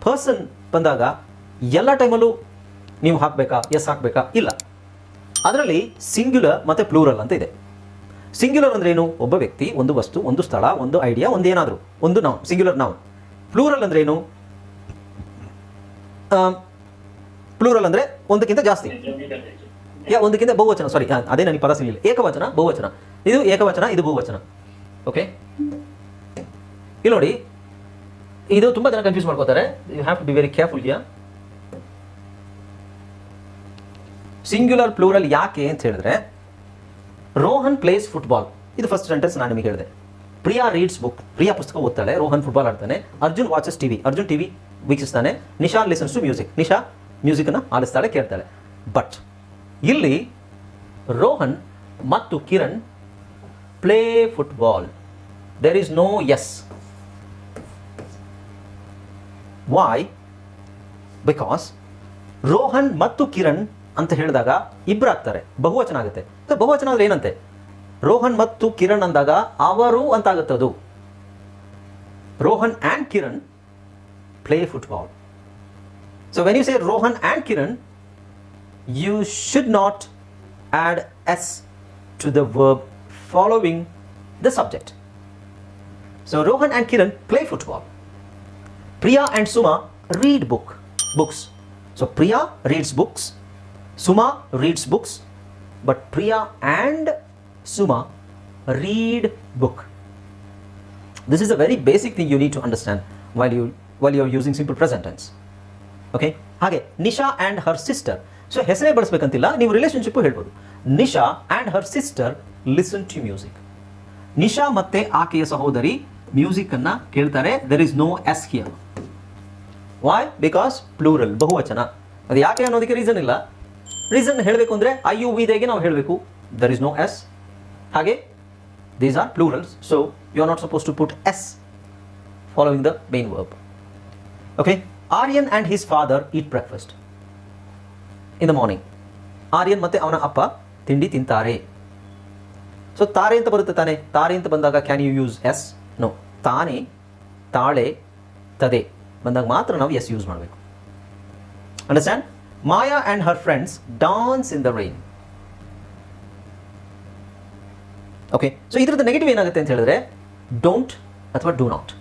person ಬಂದಾಗ ಎಲ್ಲ ಟೈಮಲ್ಲೂ ನೀವು ಹಾಕಬೇಕಾ? ಎಸ್ ಹಾಕಬೇಕಾ? ಇಲ್ಲ. ಅದರಲ್ಲಿ ಸಿಂಗ್ಯುಲರ್ ಮತ್ತು ಪ್ಲೂರಲ್ ಅಂತ ಇದೆ. ಸಿಂಗ್ಯುಲರ್ ಅಂದ್ರೆ ಏನು? ಒಬ್ಬ ವ್ಯಕ್ತಿ, ಒಂದು ವಸ್ತು, ಒಂದು ಸ್ಥಳ, ಒಂದು ಐಡಿಯಾ ಒಂದೇನಾದರೂ ಒಂದು ನಾವು ಸಿಂಗ್ಯುಲರ್ ನಾವು ಪ್ಲೂರಲ್ ಅಂದ್ರೆ ಏನು? ಪ್ಲೂರಲ್ ಅಂದ್ರೆ ಒಂದಕ್ಕಿಂತ ಜಾಸ್ತಿ. ಯಾ, ಒಂದಕ್ಕಿಂತ ಬಹುವಚನ ಸಾರಿ ಅದೇ ನನಗೆ ಪದ ಸಿಗಲಿಲ್ಲ. ಏಕವಚನ, ಬಹುವಚನ. ಇದು ಏಕವಚನ, ಇದು ಬಹುವಚನ. ಓಕೆ ಇಲ್ಲಿ ನೋಡಿ, ಇದು ತುಂಬ ಜನ ಕನ್ಫ್ಯೂಸ್ ಮಾಡ್ಕೋತಾರೆ. You have to be very careful here singular plural ಯಾಕೆ ಅಂತ ಹೇಳಿದ್ರೆ ರೋಹನ್ ಪ್ಲೇಸ್ ಫುಟ್ಬಾಲ್ ಇದು ಫಸ್ಟ್ ಸೆಂಟೆನ್ಸ್ ನಾನು ನಿಮಗೆ ಹೇಳಿದೆ. ಪ್ರಿಯಾ ರೀಡ್ಸ್ ಬುಕ್ ಪ್ರಿಯಾ ಪುಸ್ತಕ ಓದ್ತಾಳೆ, ರೋಹನ್ ಫುಟ್ಬಾಲ್ ಆಡ್ತಾನೆ. Arjun watches TV Arjun TV ವೀಕ್ಷಿಸ್ತಾನೆ. Nisha listens to music Nisha ಮ್ಯೂಸಿಕ್ನ ಆಲಿಸ್ತಾಳೆ, ಕೇಳ್ತಾಳೆ. ಬಟ್ ಇಲ್ಲಿ ರೋಹನ್ ಮತ್ತು Kiran play football there is no S why because Rohan ಮತ್ತು ಕಿರಣ್ ಅಂತ ಹೇಳಿದಾಗ ಇಬ್ಬರಾಗ್ತಾರೆ ಬಹುವಚನ ಆಗುತ್ತೆ. ಬಹುವಚನ ಅಂದ್ರೆ ಏನಂತೆ? ರೋಹನ್ ಮತ್ತು ಕಿರಣ್ ಅಂದಾಗ ಅವರು ಅಂತ ಆಗುತ್ತೆ ಅದು. Rohan and Kiran play football so when you say Rohan and Kiran you should not add S to the verb following the subject so Rohan and Kiran play football Priya and Suma read book books so Priya reads books, Suma reads books but Priya and Suma read book This is a very basic thing you need to understand while you, while you're using simple present tense. Okay ಹಾಗೆ Nisha and her sister so ಹೆಸರೇ ಬಳಸ್ಬೇಕಂತಿಲ್ಲ, ನೀವು ರಿಲೇಶನ್ಶಿಪ್ಪು ಹೇಳ್ಬೋದು. Nisha and her sister listen to music Nisha ಮತ್ತೆ ಆಕೆಯ ಸಹೋದರಿ ಮ್ಯೂಸಿಕ್ ಅನ್ನ ಕೇಳ್ತಾರೆ. There is no S here why because plural ಬಹುವಚನ. ಅದು ಯಾಕೆ ಅನ್ನೋದಕ್ಕೆ ರೀಸನ್ ಇಲ್ಲ. ರೀಸನ್ ಹೇಳಬೇಕು ಅಂದರೆ ಐ ಯು ವಿದೆಗೆ ನಾವು ಹೇಳಬೇಕು ದರ್ ಇಸ್ ನೋ ಎಸ್ ಹಾಗೆ these are plurals so you are not suppose to put S following the main verb okay Aryan and his father eat breakfast in the morning Aryan ಮತ್ತೆ ಅವನ ಅಪ್ಪ ತಿಂಡಿ ತಿಂತಾರೆ. ಸೊ ತಾರೆ ಅಂತ ಬರುತ್ತೆ ತಾನೆ? ತಾರೆ ಅಂತ ಬಂದಾಗ can you use S no ತಾನೆ, ತಾಳೆ, ತದೆ ಬಂದಾಗ ಮಾತ್ರ ನಾವು ಎಸ್ ಯೂಸ್ ಮಾಡಬೇಕು. Understand Maya and her friends dance in the rain. Okay so ಇದ್ರದ್ದು ನೆಗೆಟಿವ್ ಏನಾಗುತ್ತೆ ಅಂತ ಹೇಳಿದ್ರೆ ಡೋಂಟ್ ಅಥವಾ do not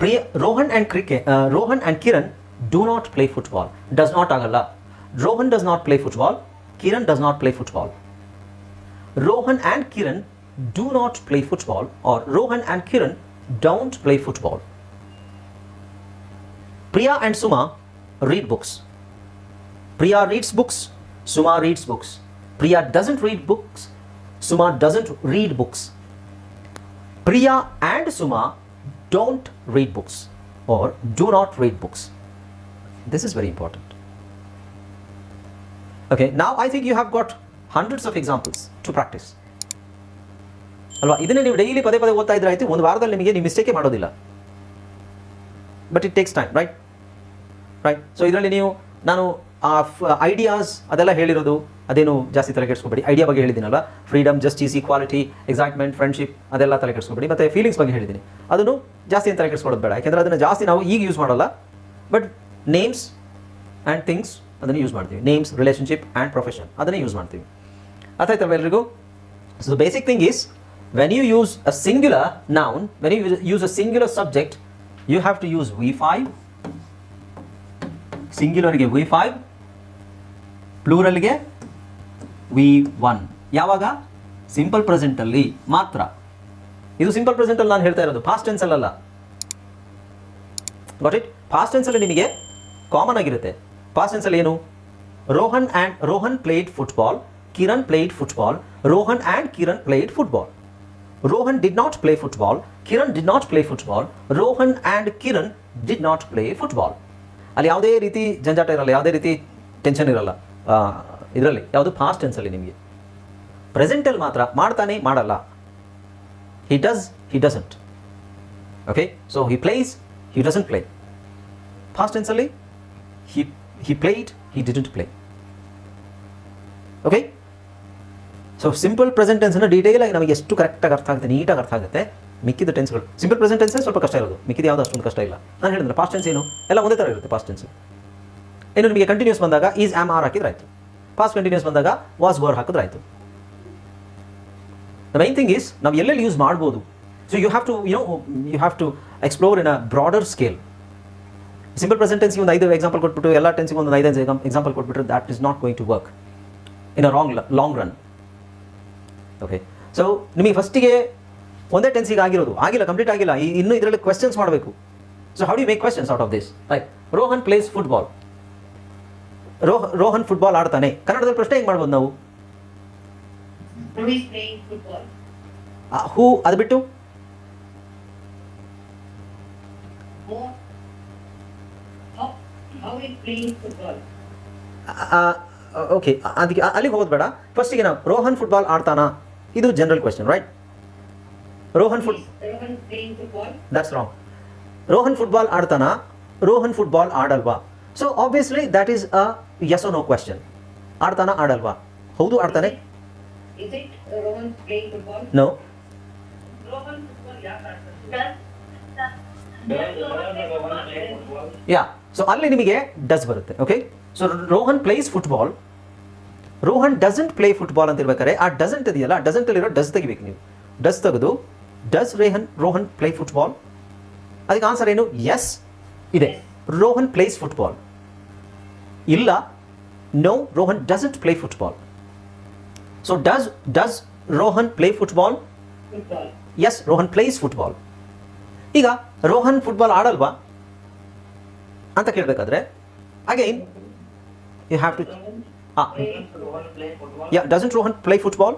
Priya, Rohan and cricket Rohan and Kiran do not play football does not ಆಗಲ್ಲ. Rohan does not play football Kiran does not play football Rohan and Kiran do not play football are Rohan and Kiran don't play football Priya and Suma read books Priya reads books Suma reads books Priya doesn't read books Suma doesn't read books Priya and Suma don't read books or do not read books. This is very important. Okay, now I think you have got hundreds of examples to practice. ಅಲ್ವಾ ಇದನ್ನೇ ನೀವು ಡೈಲಿ ಪದೇ ಪದೇ ಓದ್ತಾ ಇದ್ರೆ ಆಯ್ತು ಒಂದು ವಾರದಲ್ಲಿ ನಿಮಗೆ ನೀವು ಮಿಸ್ಟೇಕೇ ಮಾಡೋದಿಲ್ಲ but it takes time right right so ಇದರಲ್ಲಿ ನೀವು ನಾನು ಆ ಐಡಿಯಾಸ್ ಅದೆಲ್ಲ ಹೇಳಿರೋದು, ಅದೇನು ಜಾಸ್ತಿ ತಲೆ ಕೆಡಿಸ್ಕೊಬೇಡಿ. ಐಡಿಯಾ ಬಗ್ಗೆ ಹೇಳಿದ್ದೀನಲ್ಲ freedom justice equality excitement friendship ಅದೆಲ್ಲ ತಲೆ ಕೆಡಿಸ್ಕೊಬೇಡಿ. ಮತ್ತು ಫೀಲಿಂಗ್ಸ್ ಬಗ್ಗೆ ಹೇಳಿದ್ದೀನಿ. ಅದನ್ನು ಜಾಸ್ತಿ ಏನು ತಲೆ ಕೆಡಿಸ್ಕೊಳ್ಳೋದು ಬೇಡ. ಯಾಕೆಂದರೆ ಅದನ್ನು ಜಾಸ್ತಿ ನಾವು ಈಗ ಯೂಸ್ ಮಾಡಲ್ಲ. ಬಟ್ ನೇಮ್ಸ್ ಆ್ಯಂಡ್ ಥಿಂಗ್ಸ್ ಅದನ್ನು ಯೂಸ್ ಮಾಡ್ತೀವಿ. ನೇಮ್ಸ್ ರಿಲೇಷನ್ಶಿಪ್ ಆ್ಯಂಡ್ ಪ್ರೊಫೆಷನ್ ಅದನ್ನೇ ಯೂಸ್ ಮಾಡ್ತೀವಿ. ಅರ್ಥ ಆಯ್ತಾ ಎಲ್ರಿಗೂ so basic thing is when you use a singular noun when you use a singular subject you have to use V five ಸಿಂಗ್ಯುಲರ್ಗೆ V five ಪ್ಲೂರಲ್ಗೆ ವಿ ಒನ್ ಯಾವಾಗ? ಸಿಂಪಲ್ ಪ್ರೆಸೆಂಟಲ್ಲಿ ಮಾತ್ರ. ಇದು ಸಿಂಪಲ್ ಪ್ರೆಸೆಂಟಲ್ಲಿ ನಾನು ಹೇಳ್ತಾ ಇರೋದು. ಫಾಸ್ಟ್ ಟೆನ್ಸಲ್ಲಲ್ಲ ಗಾಟ್ ಇಟ್ ಫಾಸ್ಟ್ ಟೆನ್ಸಲ್ಲಿ ನಿಮಗೆ ಕಾಮನ್ ಆಗಿರುತ್ತೆ. ಫಾಸ್ಟ್ ಟೆನ್ಸಲ್ಲಿ ಏನು? Rohan and Rohan played football Kiran played football Rohan and Kiran played football Rohan did not play football Kiran did not play football Rohan and Kiran did not play football ಅಲ್ಲಿ ಯಾವುದೇ ರೀತಿ ಜಂಜಾಟ ಇರಲ್ಲ, ಯಾವುದೇ ರೀತಿ ಟೆನ್ಷನ್ ಇರಲ್ಲ. ಇದರಲ್ಲಿ, ಯಾವುದು ಫಾಸ್ಟ್ ಟೆನ್ಸಲ್ಲಿ ನಿಮಗೆ. ಪ್ರೆಸೆಂಟಲ್ಲಿ ಮಾತ್ರ ಮಾಡ್ತಾನೆ, ಮಾಡಲ್ಲ. He does he doesn't okay so he plays he doesn't play past ಟೆನ್ಸಲ್ಲಿ he he played he didn't play okay so simple present detail ಡೀಟೇಲಾಗಿ ನಮಗೆ ಎಷ್ಟು ಕರೆಕ್ಟಾಗಿ ಅರ್ಥ ಆಗುತ್ತೆ ನೀಟಾಗಿ ಅರ್ಥ ಆಗುತ್ತೆ, ಮಿಕ್ಕಿದ ಟೆನ್ಸ್ಗಳು ಸಿಂಪಲ್ ಪ್ರೆಸೆಂಟ್ ಟೆನ್ಸೇ ಸ್ವಲ್ಪ ಕಷ್ಟ ಇರೋದು. ಮಿಕ್ಕಿದ ಯಾವುದು ಅಷ್ಟೊಂದು ಕಷ್ಟ ಇಲ್ಲ. ನಾನು ಹೇಳಿದ್ರೆ ಪಾಸ್ಟ್ ಟೆನ್ಸ್ ಏನು? ಎಲ್ಲ ಒಂದೇ ಥರ ಇರುತ್ತೆ ಪಾಸ್ಟ್ ಟೆನ್ಸ್ ಇನ್ನು ನಿಮಗೆ ಕಂಟಿನ್ಯೂಸ್ ಬಂದಾಗ ಈಸ್ ಆಮ್ ಆರ್ ಹಾಕಿದ್ರೆ ಆಯಿತು ಪಾಸ್ಟ್ ಕಂಟಿನ್ಯೂಸ್ ಬಂದಾಗ ವಾಸ್ ವರ್ ಹಾಕಿದ್ರೆ ಆಯಿತು ದ ಮೈನ್ ಥಿಂಗ್ ಈಸ್ ನಾವು ಎಲ್ಲೆಲ್ಲಿ ಯೂಸ್ ಮಾಡ್ಬೋದು? So you have to you know you have to explore in a broader scale simple present ಟೆನ್ಸ್ಗೆ ಒಂದು ಐದು ಎಕ್ಸಾಂಪಲ್ ಕೊಟ್ಬಿಟ್ಟು, ಎಲ್ಲ ಟೆನ್ಸ್ಗೆ ಒಂದು ಐದು ಎಕ್ಸಾಂಪಲ್ ಕೊಟ್ಬಿಟ್ರೆ that is not going to work in a wrong long run okay so ನಿಮಗೆ ಫಸ್ಟಿಗೆ ಒಂದೇ ಟೆನ್ಸಿಗೆ ಆಗಿರೋದು. ಆಗಿಲ್ಲ ಕಂಪ್ಲೀಟ್ ಆಗಿಲ್ಲ. ಇನ್ನೂ ಇದರಲ್ಲಿ ಕ್ವೆಶನ್ಸ್ ಮಾಡಬೇಕು. So how do make questions out of this like Rohan plays football ರೋಹ Rohan football ಆಡ್ತಾನೆ. ಕನ್ನಡದಲ್ಲಿ ಪ್ರಶ್ನೆ ಹೆಂಗೆ ಮಾಡ್ಬೋದು ನಾವು? ಹೂ ಅದು ಬಿಟ್ಟು? ಓಕೆ ಅದಕ್ಕೆ ಅಲ್ಲಿಗೆ ಹೋಗೋದು ಬೇಡ. ಫಸ್ಟಿಗೆ ನಾವು ರೋಹನ್ ಫುಟ್ಬಾಲ್ ಆಡ್ತಾನಾ? ಇದು general question right Rohan foot that's wrong Rohan football ಆಡ್ತಾನಾ? Rohan football ಆಡಲ್ವಾ? So obviously that is a yes no question ಆಡ್ತಾನ ಆಡಲ್ವಾ? ಹೌದು ಆಡ್ತಾನೆ? Is it Rohan playing football? No? Yeah so ಅಲ್ಲಿ ನಿಮಗೆ ಡಸ್ ಬರುತ್ತೆ okay so Rohan plays football Rohan doesn't play football ಅಂತ ಇರ್ಬೇಕಾದ್ರೆ ಆ ಡಸಂಟ್ ಇದೆಯಲ್ಲ ಡಸಂಟ್ ಅಲ್ಲಿರೋ ಡಸ್ ತೆಗಿಬೇಕು ನೀವು. ಡಸ್ ತೆಗೆದು does Rohan Rohan play football ಅದಕ್ಕೆ ಆನ್ಸರ್ ಏನು? ಎಸ್ ಇದೆ. ರೋಹನ್ ಪ್ಲೇಸ್ ಫುಟ್ಬಾಲ್ ಇಲ್ಲ no Rohan doesn't play football so does does Rohan play football Football. Yes Rohan plays football ಈಗ ರೋಹನ್ ಫುಟ್ಬಾಲ್ ಆಡಲ್ವಾ? ಅಂತ ಕೇಳಬೇಕಾದ್ರೆ ಅಗೈನ್ ಯು ಹ್ಯಾವ್ ಟು ಹಾಂ Playing Rohan play football? Yeah doesn't Rohan play football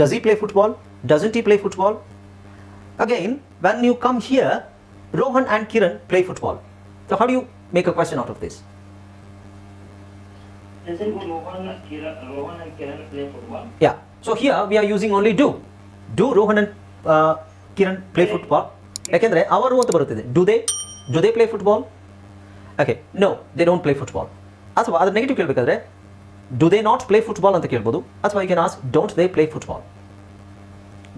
does he play football doesn't he play football again when you come here Rohan and Kiran play football so how you make a question out of this Doesn't Rohan, Kiran, Rohan and Kiran play football? Yeah. So here we are using only do. Do Rohan and uh, Kiran play football? ಯಾಕೆಂದರೆ ಅವರು ಅಂತ ಬರುತ್ತಿದೆ. Do they do they play football okay no they don't play football ಅಥವಾ ಅದ್ರ negative ಕೇಳಬೇಕಾದ್ರೆ do they not play football ಅಂತ ಕೇಳ್ಬೋದು. ಅಥವಾ I can ask don't they play football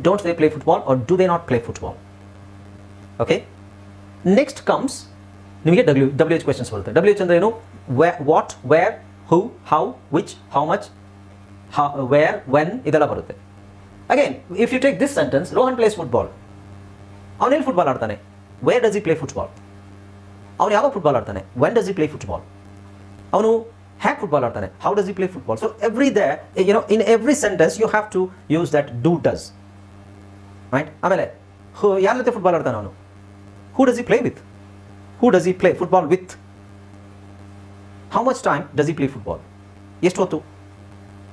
don't they play football or do they not play football okay next comes ನಿಮಗೆ ಡಬ್ಲ್ಯೂ ಡಬ್ಲ್ಯೂ ಎಚ್ ಕ್ವೆಶನ್ಸ್ ಬರುತ್ತೆ. ಡಬ್ಲ್ಯೂ ಎಚ್ ಅಂದ್ರೆ ಏನು? ವ್ಯಾ what where who how which how much where when ಇದೆಲ್ಲ ಬರುತ್ತೆ. Again if you take this sentence Rohan plays football ಅವನೇನು ಫುಟ್ಬಾಲ್ ಆಡ್ತಾನೆ? Where does he play football ಅವನು ಯಾವಾಗ ಫುಟ್ಬಾಲ್ ಆಡ್ತಾನೆ? When does he play football ಅವನು ಹ್ಯಾಕ್ ಫುಟ್ಬಾಲ್ ಆಡ್ತಾನೆ. How does he play football so every day you know in every sentence you have to use that do does right ಆಮೇಲೆ ಯಾರ ಜೊತೆ ಫುಟ್ಬಾಲ್ ಆಡ್ತಾನೆ ಅವನು? Who does he play with who does he play football with how much time does he play football ಎಷ್ಟು ಹೊತ್ತು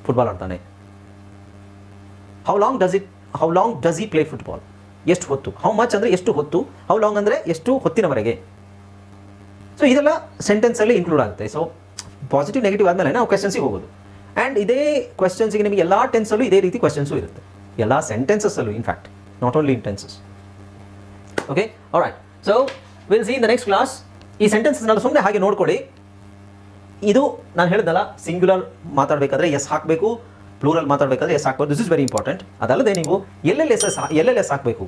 ಫುಟ್ಬಾಲ್ ಆಡ್ತಾನೆ. How long does it how long does he play football ಎಷ್ಟು ಹೊತ್ತು? ಹೌ ಮಚ್ ಅಂದರೆ ಎಷ್ಟು ಹೊತ್ತು? ಹೌ ಲಾಂಗ್ ಅಂದರೆ ಎಷ್ಟು ಹೊತ್ತಿನವರೆಗೆ? ಸೊ ಇದೆಲ್ಲ ಸೆಂಟೆನ್ಸಲ್ಲಿ ಇನ್ಕ್ಲೂಡ್ ಆಗುತ್ತೆ. ಸೊ ಪಾಸಿಟಿವ್ ನೆಗೆಟಿವ್ ಆದಮೇಲೆ ನಾವು ಕ್ವೆಶನ್ಸಿಗೆ ಹೋಗೋದು. ಆ್ಯಂಡ್ ಇದೇ ಕ್ವೆಶನ್ಸಿಗೆ ನಿಮಗೆ ಎಲ್ಲ ಟೆನ್ಸಲ್ಲೂ ಇದೇ ರೀತಿ ಕ್ವೆಶನ್ಸು ಇರುತ್ತೆ. ಎಲ್ಲ ಸೆಂಟೆನ್ಸಸ್ಸಲ್ಲೂ in fact not only in tenses okay right so will see in the next class ಈ ಸೆಂಟೆನ್ಸ್ನೆಲ್ಲ ಸುಮ್ಮನೆ ಹಾಗೆ ನೋಡ್ಕೊಳ್ಳಿ. ಇದು ನಾನು ಹೇಳಿದಲ್ಲ ಸಿಂಗ್ಯುಲರ್ ಮಾತಾಡಬೇಕಾದ್ರೆ ಎಸ್ ಹಾಕಬೇಕು ಪ್ಲೂರಲ್ ಮಾತಾಡಬೇಕಾದ್ರೆ ಎಸ್ ಹಾಕಬೇಕು. ದಿಸ್ ಇಸ್ ವೆರಿ ಇಂಪಾರ್ಟೆಂಟ್ ಅದಲ್ಲದೆ ನೀವು ಎಲ್ಲೆಲ್ಲಿ ಎಸ್ ಎಸ್ ಎಲ್ಲೆಲ್ಲಿ ಎಸ್ ಹಾಕಬೇಕು?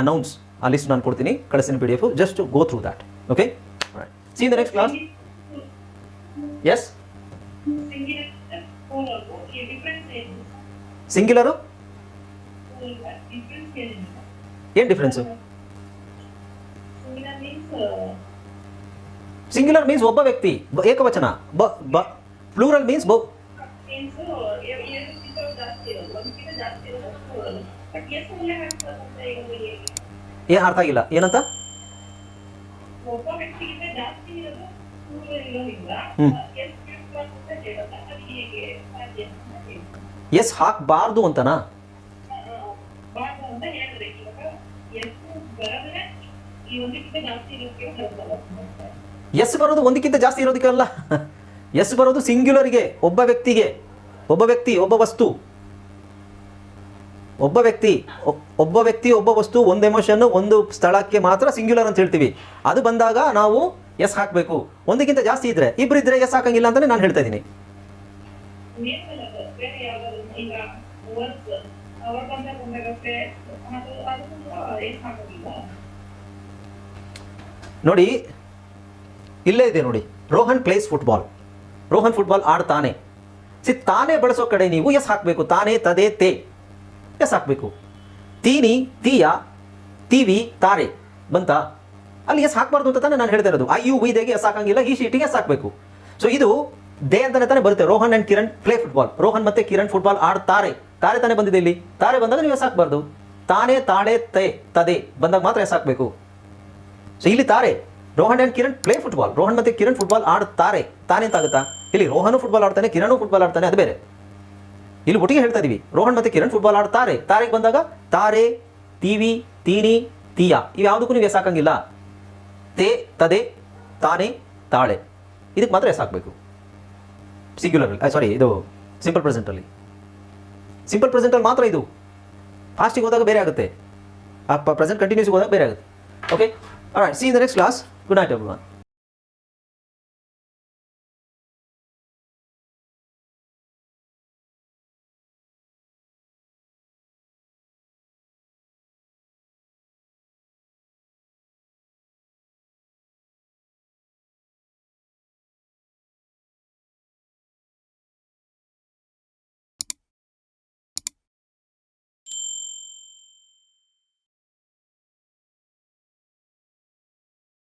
ಅನೌನ್ಸ್ ಆ ಲಿಸ್ಟ್ ನಾನು ಕೊಡ್ತೀನಿ ಕಳಿಸಿನ P D F just go through that okay see the next class S? Singular ಏನು? ಡಿಫ್ರೆನ್ಸು ಸಿಂಗ್ಯುಲರ್ ಮೀನ್ಸ್ ಒಬ್ಬ ವ್ಯಕ್ತಿ ಏಕವಚನ, ಬ ಬ ಪ್ಲೂರಲ್ ಮೀನ್ಸ್ ಬ? ಏನು ಅರ್ಥ ಆಗಿಲ್ಲ ಏನಂತ. ಎಸ್ ಹಾಕಬಾರ್ದು ಅಂತನಾ ಎಸ್ ಬರೋದು ಒಂದಕ್ಕಿಂತ ಜಾಸ್ತಿ ಇರೋದಕ್ಕಲ್ಲ. ಎಸ್ ಬರೋದು ಸಿಂಗ್ಯುಲರ್ಗೆ ಒಬ್ಬ ವ್ಯಕ್ತಿಗೆ, ಒಬ್ಬ ವ್ಯಕ್ತಿ, ಒಬ್ಬ ವಸ್ತು. ಒಬ್ಬ ವ್ಯಕ್ತಿ ಒಬ್ಬ ವ್ಯಕ್ತಿ, ಒಬ್ಬ ವಸ್ತು, ಒಂದು ಎಮೋಷನ್ ಒಂದು ಸ್ಥಳಕ್ಕೆ ಮಾತ್ರ ಸಿಂಗ್ಯುಲರ್ ಅಂತ ಹೇಳ್ತೀವಿ. ಅದು ಬಂದಾಗ ನಾವು ಎಸ್ ಹಾಕಬೇಕು. ಒಂದಕ್ಕಿಂತ ಜಾಸ್ತಿ ಇದ್ರೆ ಇಬ್ಬರು ಇದ್ರೆ ಎಸ್ ಹಾಕಂಗಿಲ್ಲ ಅಂತಾನೆ ನಾನು ಹೇಳ್ತಾ ಇದ್ದೀನಿ. ನೋಡಿ ಇಲ್ಲೇ ಇದೆ ನೋಡಿ. Rohan plays football Rohan football ಆಡ್ತಾನೆ. ಸಿ, ತಾನೇ ಬಳಸೋ ಕಡೆ ನೀವು ಎಸ್ ಹಾಕಬೇಕು. ತಾನೇ, ತದೆ, ತೇ. ಎಸ್ ಹಾಕಬೇಕು. ತೀನಿ, ತೀಯ, ತೀವಿ, ತಾರೆ. ಬಂತ? ಅಲ್ಲಿ ಎಸ್ ಹಾಕಬಾರ್ದು ಅಂತ ತಾನೇ ನಾನು ಹೇಳ್ತಾ ಇರೋದು. ಐ ಯು ವಿದೆಗೆ ಎಸ್ ಹಾಕಂಗಿಲ್ಲ ಈ ಶೀಟಿಗೆ ಎಸ್ ಹಾಕಬೇಕು. ಸೊ ಇದು ದೇ ಅಂತಾನೆ ತಾನೇ ಬರುತ್ತೆ. Rohan and Kiran play football Rohan ಮತ್ತೆ ಕಿರಣ್ ಫುಟ್ಬಾಲ್ ಆಡ್ತಾರೆ. ತಾರೆ ತಾನೇ ಬಂದಿದೆ ಇಲ್ಲಿ. ತಾರೆ ಬಂದಾಗ ನೀವು ಎಸ್ ಹಾಕಬಾರ್ದು. ತಾನೇ, ತಾಳೆ, ತೇ, ತದೆ. ಬಂದಾಗ ಮಾತ್ರ ಎಸ್ ಹಾಕಬೇಕು. ಸೊ ಇಲ್ಲಿ ತಾರೆ. Rohan and Kiran play football Rohan ಮತ್ತೆ ಕಿರಣ್ ಫುಟ್ಬಾಲ್ ಆಡ್ತಾರೆ ತಾನೇ ತಾಗುತ್ತಾ ಇಲ್ಲಿ ರೋಹನ್ ಫುಟ್ಬಾಲ್ ಆಡ್ತಾನೆ, ಕಿರಣ್ ಫುಟ್ಬಾಲ್ ಆಡ್ತಾನೆ, ಅದು ಬೇರೆ. ಇಲ್ಲಿ ಒಟ್ಟಿಗೆ ಹೇಳ್ತಾ ಇದೀವಿ. ರೋಹನ್ ಮತ್ತೆ ಕಿರಣ್ ಫುಟ್ಬಾಲ್ ಆಡ್ತಾರೆ. ತಾರೆಗೆ ಬಂದಾಗ ತಾರೆ, ತೀವಿ ತೀನಿ ತೀಯ. ಇವು ಯಾವುದಕ್ಕೂ ನೀವು ಎಸಾಕಂಗಿಲ್ಲ ತೇ, ತದೆ, ತಾನೆ, ತಾಳೆ. ಇದಕ್ಕೆ ಮಾತ್ರ ಎಸಾಕಬೇಕು ಸಿಂಗ್ಯುಲರ್ ಸಾರಿ ಇದು ಸಿಂಪಲ್ ಪ್ರೆಸೆಂಟಲ್ಲಿ ಸಿಂಪಲ್ ಪ್ರೆಸೆಂಟಲ್ಲಿ ಮಾತ್ರ ಇದು. ಫಾಸ್ಟಿಗೆ ಹೋದಾಗ ಬೇರೆ ಆಗುತ್ತೆ. ಆ ಪ್ರೆಸೆಂಟ್ ಕಂಟಿನ್ಯೂಸ್ಗೆ ಹೋದಾಗ ಬೇರೆ ಆಗುತ್ತೆ. Okay Alright, see you in the next class. Good night, everyone.